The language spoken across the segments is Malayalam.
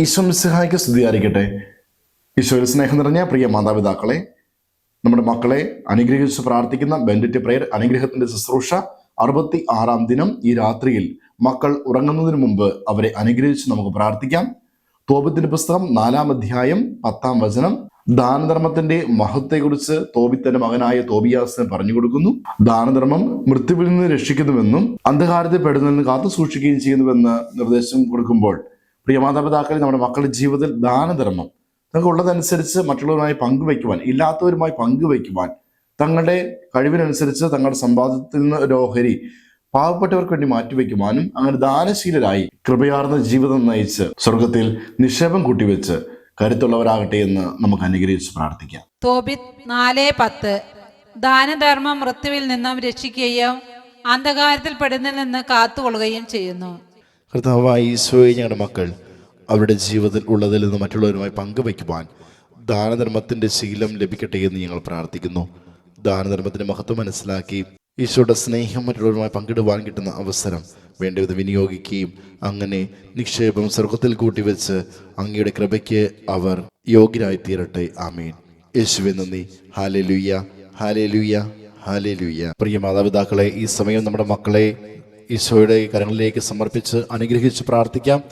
ഈശോ മിസ്സഹായിക്ക് സ്തുതിയായിരിക്കട്ടെ. ഈശോയിൽ സ്നേഹം നിറഞ്ഞ പ്രിയ മാതാപിതാക്കളെ നമ്മുടെ മക്കളെ അനുഗ്രഹിച്ച് പ്രാർത്ഥിക്കുന്ന ബെൻഡിറ്റ് പ്രയർ അനുഗ്രഹത്തിന്റെ ശുശ്രൂഷ അറുപത്തി ആറാം ദിനം ഈ രാത്രിയിൽ മക്കൾ ഉറങ്ങുന്നതിന് മുമ്പ് അവരെ അനുഗ്രഹിച്ച് നമുക്ക് പ്രാർത്ഥിക്കാം. തോപത്തിന്റെ പുസ്തകം നാലാം അധ്യായം പത്താം വചനം. ദാനധർമ്മത്തിന്റെ മഹത്വത്തെക്കുറിച്ച് തോബിത്തന്റെ മകനായ തോബിയാസിന് പറഞ്ഞു കൊടുക്കുന്നു. ദാനധർമ്മം മൃത്യുവിൽ നിന്ന് രക്ഷിക്കുന്നുവെന്നും അന്ധകാരത്തിൽ പെടുന്നതിന് കാത്തു സൂക്ഷിക്കുകയും ചെയ്യുന്നുവെന്ന് നിർദ്ദേശം കൊടുക്കുമ്പോൾ പ്രിയ മാതാപിതാക്കളെ നമ്മുടെ മക്കളുടെ ജീവിതത്തിൽ ദാനധർമ്മം തങ്ങൾക്ക് ഉള്ളതനുസരിച്ച് മറ്റുള്ളവരുമായി പങ്കുവയ്ക്കുവാൻ ഇല്ലാത്തവരുമായി പങ്കുവയ്ക്കുവാൻ തങ്ങളുടെ കഴിവിനനുസരിച്ച് തങ്ങളുടെ സമ്പാദ്യത്തിൽ നിന്ന് ഒരു ഓഹരി പാവപ്പെട്ടവർക്ക് വേണ്ടി മാറ്റിവെക്കുവാനും അങ്ങനെ ദാനശീലരായി കൃപയാർന്ന ജീവിതം നയിച്ച് സ്വർഗത്തിൽ നിക്ഷേപം കൂട്ടിവെച്ച് കരുത്തുള്ളവരാകട്ടെ എന്ന് നമുക്ക് അനുഗ്രഹിച്ച് പ്രാർത്ഥിക്കാം. തോബിത്ത് നാല് പത്ത്. ദാനധർമ്മം മൃത്യുവിൽ നിന്നും രക്ഷിക്കുകയും അന്ധകാരത്തിൽ പെടുന്നതിൽ നിന്ന് കാത്തുകൊള്ളുകയും ചെയ്യുന്നു. കർത്താവായ ഈശോയെ ഞങ്ങളുടെ മക്കൾ അവരുടെ ജീവിതത്തിൽ ഉള്ളതിൽ നിന്ന് മറ്റുള്ളവരുമായി പങ്കുവയ്ക്കുവാൻ ദാനധർമ്മത്തിന്റെ ശീലം ലഭിക്കട്ടെ എന്ന് ഞങ്ങൾ പ്രാർത്ഥിക്കുന്നു. ദാനധർമ്മത്തിന്റെ മഹത്വം മനസ്സിലാക്കി ഈശോയുടെ സ്നേഹം മറ്റുള്ളവരുമായി പങ്കിടുവാൻ കിട്ടുന്ന അവസരം വേണ്ടവിധം വിനിയോഗിക്കുകയും അങ്ങനെ നിക്ഷേപം സ്വർഗത്തിൽ കൂട്ടിവെച്ച് അങ്ങയുടെ കൃപയ്ക്ക് അവർ യോഗ്യരായി തീരട്ടെ ആമീൻ. യേശുവെ നന്ദി. ഹാലെ ലുയ്യ ഹാലെ ലുയ്യ ഹാലെ ലുയ്യ പ്രിയ മാതാപിതാക്കളെ ഈ സമയം നമ്മുടെ മക്കളെ ഈശോയുടെ കരങ്ങളിലേക്ക് സമർപ്പിച്ച് അനുഗ്രഹിച്ച് പ്രാർത്ഥിക്കാം.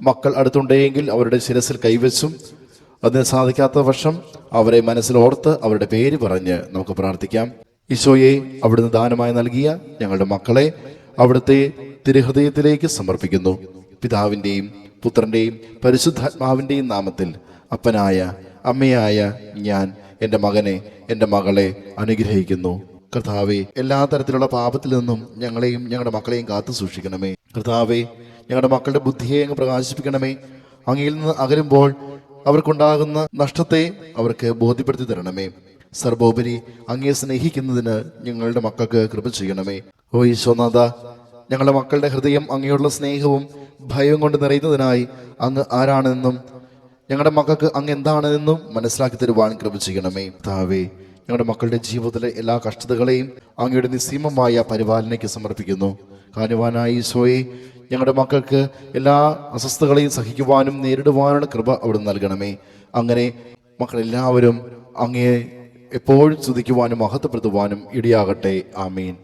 മക്കൾ അടുത്തുണ്ടെങ്കിൽ അവരുടെ ശിരസിൽ കൈവച്ചും അതിന് സാധിക്കാത്ത വർഷം അവരെ മനസ്സിലോർത്ത് അവരുടെ പേര് പറഞ്ഞ് നമുക്ക് പ്രാർത്ഥിക്കാം. ഈശോയെ അവിടുന്ന് ദാനമായി നൽകിയ ഞങ്ങളുടെ മക്കളെ അവിടുത്തെ തിരുഹൃദയത്തിലേക്ക് സമർപ്പിക്കുന്നു. പിതാവിന്റെയും പുത്രന്റെയും പരിശുദ്ധാത്മാവിന്റെയും നാമത്തിൽ അപ്പനായ അമ്മയായ ഞാൻ എന്റെ മകനെ എന്റെ മകളെ അനുഗ്രഹിക്കുന്നു. കർത്താവെ എല്ലാ തരത്തിലുള്ള പാപത്തിൽ നിന്നും ഞങ്ങളെയും ഞങ്ങളുടെ മക്കളെയും കാത്തു സൂക്ഷിക്കണമേ കർത്താവെ ഞങ്ങളുടെ മക്കളുടെ ബുദ്ധിയെ അങ്ങ് പ്രകാശിപ്പിക്കണമേ. അങ്ങയിൽ നിന്ന് അകലുമ്പോൾ അവർക്കുണ്ടാകുന്ന നഷ്ടത്തെ അവർക്ക് ബോധ്യപ്പെടുത്തി തരണമേ. സർവോപരി അങ്ങയെ സ്നേഹിക്കുന്നതിന് ഞങ്ങളുടെ മക്കൾക്ക് കൃപ ചെയ്യണമേ. ഓ ഈശോനാഥ ഞങ്ങളുടെ മക്കളുടെ ഹൃദയം അങ്ങയോടുള്ള സ്നേഹവും ഭയവും കൊണ്ട് നിറയുന്നതിനായി അങ്ങ് ആരാണെന്നും ഞങ്ങളുടെ മക്കൾക്ക് അങ്ങ് എന്താണെന്നും മനസ്സിലാക്കി തരുവാൻ കൃപ ചെയ്യണമേ. താവേ ഞങ്ങളുടെ മക്കളുടെ ജീവിതത്തിലെ എല്ലാ കഷ്ടതകളെയും അങ്ങയുടെ നിസ്സീമമായ പരിപാലനയ്ക്ക് സമർപ്പിക്കുന്നു. കാനുവാനായ ഈശോയെ ഞങ്ങളുടെ മക്കൾക്ക് എല്ലാ അസ്വസ്ഥതകളെയും സഹിക്കുവാനും നേരിടുവാനുള്ള കൃപ അവിടെ നൽകണമേ. അങ്ങനെ മക്കളെല്ലാവരും അങ്ങയെ എപ്പോഴും സ്തുതിക്കുവാനും മഹത്വപ്പെടുത്തുവാനും ഇടയാകട്ടെ. ആമീൻ.